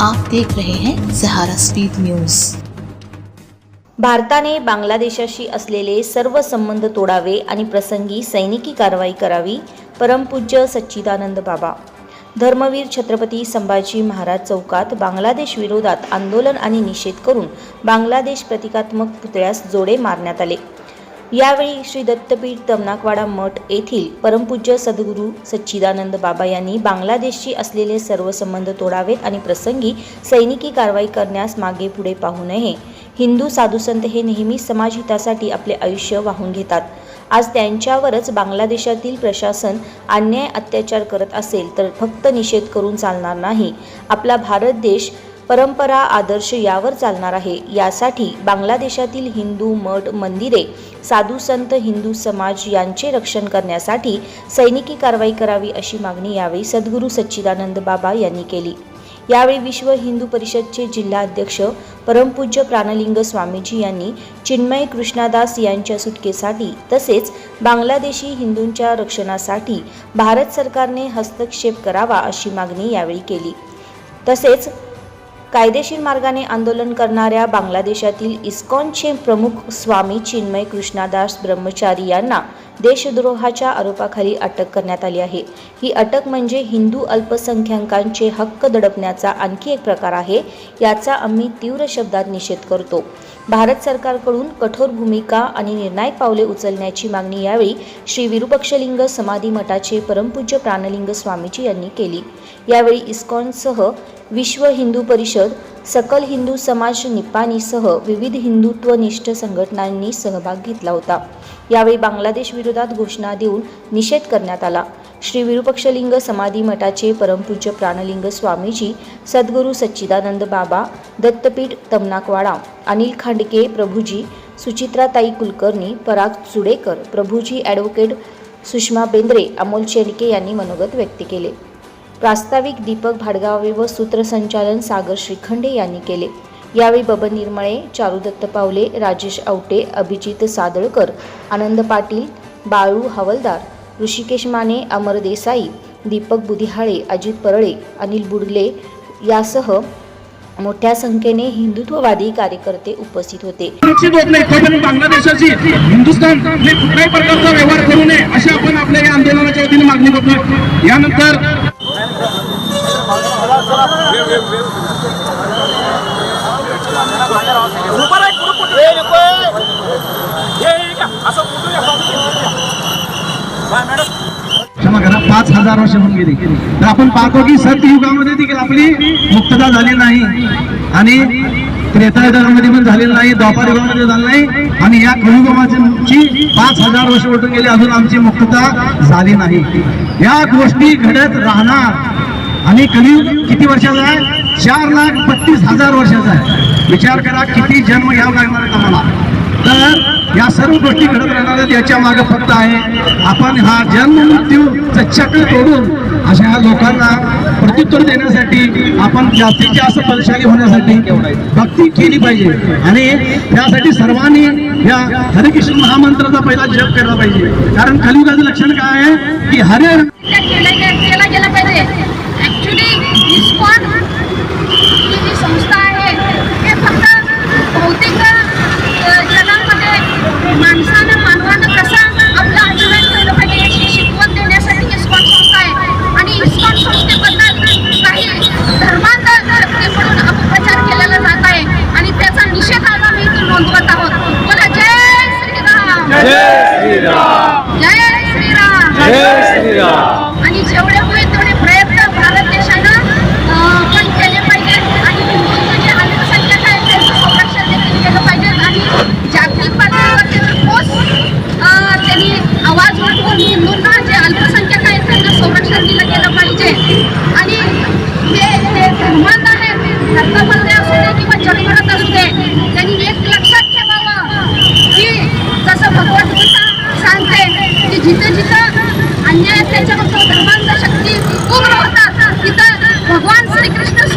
आप देख रहे हैं सहारा स्पीड न्यूज। भारताने बांगलादेशाशी असलेले सर्व संबंध तोडावे आणि प्रसंगी सैनिकी कारवाई करावी परमपूज्य सच्चिदानंद बाबा. धर्मवीर छत्रपती संभाजी महाराज चौकात बांगलादेश विरोधात आंदोलन आणि निषेध करून बांगलादेश प्रतिकात्मक पुतळ्यास जोडे मारण्यात आले. यावेळी श्री दत्तपीठ तमनाकवाडा मठ येथील परमपूज्य सद्गुरू सच्चिदानंद बाबा यांनी बांगलादेशशी असलेले सर्व संबंध तोडावेत आणि प्रसंगी सैनिकी कारवाई करण्यास मागे पुढे पाहू नये. हिंदू साधुसंत हे नेहमी समाजहितासाठी आपले आयुष्य वाहून घेतात. आज त्यांच्यावरच बांगलादेशातील प्रशासन अन्याय अत्याचार करत असेल तर फक्त निषेध करून चालणार नाही. आपला भारत देश परंपरा आदर्श यावर चालणार आहे. यासाठी बांगलादेशातील हिंदू मठ मंदिरे साधू संत हिंदू समाज यांचे रक्षण करण्यासाठी सैनिकी कारवाई करावी अशी मागणी यावेळी सद्गुरू सच्चिदानंद बाबा यांनी केली. यावेळी विश्व हिंदू परिषदचे जिल्हा अध्यक्ष परमपूज्य प्राणलिंग स्वामीजी यांनी चिन्मय कृष्णादास यांच्या सुटकेसाठी तसेच बांगलादेशी हिंदूंच्या रक्षणासाठी भारत सरकारने हस्तक्षेप करावा अशी मागणी यावेळी केली. तसेच कायदेशीर मार्गाने आंदोलन करणाऱ्या बांगलादेशातील इस्कॉनचे प्रमुख स्वामी चिन्मय कृष्णादास ब्रह्मचारी यांना देशद्रोहाच्या आरोपाखाली अटक करण्यात आली आहे. ही अटक म्हणजे हिंदू अल्पसंख्याकांचे हक्क दडपण्याचा आणखी एक प्रकार आहे याचा आम्ही तीव्र शब्दात निषेध करतो. भारत सरकारकडून कठोर भूमिका आणि निर्णायक पावले उचलण्याची मागणी यावेळी श्री विरुपक्षलिंग समाधी मठाचे परमपूज्य प्राणलिंग स्वामीजी यांनी केली. यावेळी इस्कॉनसह विश्व हिंदू परिषद सकल हिंदू समाज निपाणीसह विविध हिंदुत्वनिष्ठ संघटनांनी सहभाग घेतला होता. यावेळी बांगलादेश विरोधात घोषणा देऊन निषेध करण्यात आला. श्री विरुपक्षलिंग समाधी मठाचे परमपूज्य प्राणलिंग स्वामीजी सद्गुरू सच्चिदानंद बाबा दत्तपीठ तमनाकवाडा अनिल खांडके प्रभूजी सुचित्राताई कुलकर्णी पराग चुडेकर प्रभूजी ॲडव्होकेट सुषमा बेंद्रे अमोल चेंडके यांनी मनोगत व्यक्त केले. प्रास्ताविक दीपक भाडगावे व सूत्रसंचालन सागर श्रीखंडे यांनी केले. यावेळी बबन निर्मळे चारुदत्त पावले राजेश आवटे अभिजित सादळकर आनंद पाटील बाळू हवलदार ऋषिकेश माने अमर देसाई दीपक बुधिहाळे अजित परळे अनिल बुडले यासह मोठ्या संख्येने हिंदुत्ववादी कार्यकर्ते उपस्थित होते. सुरक्षित बांगलादेशाची हिंदुस्थान कुठल्याही प्रकारचा व्यवहार करू नये अशी आपण आपल्या या आंदोलनाच्या वतीने मागणी करतो यानंतर क्षमा करा पाच हजार वर्ष होऊन गेली तर आपण पाहतो की सतयुगामध्ये देखील आपली मुक्तता झाली नाही. आणि त्रेतायुगामध्ये पण झालेलं नाही द्वापार युगामध्ये झालं नाही. आणि या कलियुगाची पाच हजार वर्ष उलटून गेली अजून आमची मुक्तता झाली नाही. या गोष्टी घडत राहणार. आणि कलियुग किती वर्षाचा आहे? चार लाख बत्तीस हजार वर्षाचा आहे. विचार करा किती जन्म घ्यावा लागणार आहे आम्हाला तर या सर्व गोष्टी घडत राहणार आहेत याच्या मागे फक्त आहे. आपण हा जन्म मृत्यूचं चक्र तोडून अशा ह्या लोकांना प्रत्युत्तर देण्यासाठी आपण जास्तीत जास्त बलशाली होण्यासाठी भक्ती केली पाहिजे. आणि त्यासाठी सर्वांनी या हरिकृष्ण महामंत्राचा पहिला जप केला पाहिजे. कारण कलियुगाचं लक्षण काय आहे? की हरे त्या केला गे- केला गेला पाहिजे ॲक्च्युली इस्कॉन ही जी संस्था आहे हे फक्त भौतिक अ, जगामध्ये माणसानं मानवानं कसं आपलं आचरण ठेवलं पाहिजे याची शिकवण देण्यासाठी इस्कॉन संस्था आहे आणि इस्कॉन संस्थेबद्दल काही धर्मांतरकडून अपप्रचार केलेला जात आहे आणि त्याचा निषेध आज आम्ही इथून नोंदवत आहोत बोला जय श्रीराम जय श्रीराम आणि जेवढे होईल तेवढे प्रयत्न भारत देशानं पण केले पाहिजे आणि हिंदूंचं जे अल्पसंख्याक आहे त्यांचं संरक्षण देखील केलं पाहिजे आणि जागतिक पातळीवर त्याचं ठोस अं, त्यांनी आवाज उठवून हिंदूंना जे अल्पसंख्याक आहेत त्यांना संरक्षण दिलं गेलं पाहिजे. आणि हे हे धर्मांध आहेत धर्मामध्ये असू दे किंवा जगभरात असू दे त्यांनी एक लक्षात ठेवावं की जसं भगवद्गीता सांगते की जिथं जिथं अन्याय अत्याचार होतो शक्ती उग्र होतात तिथं भगवान श्रीकृष्ण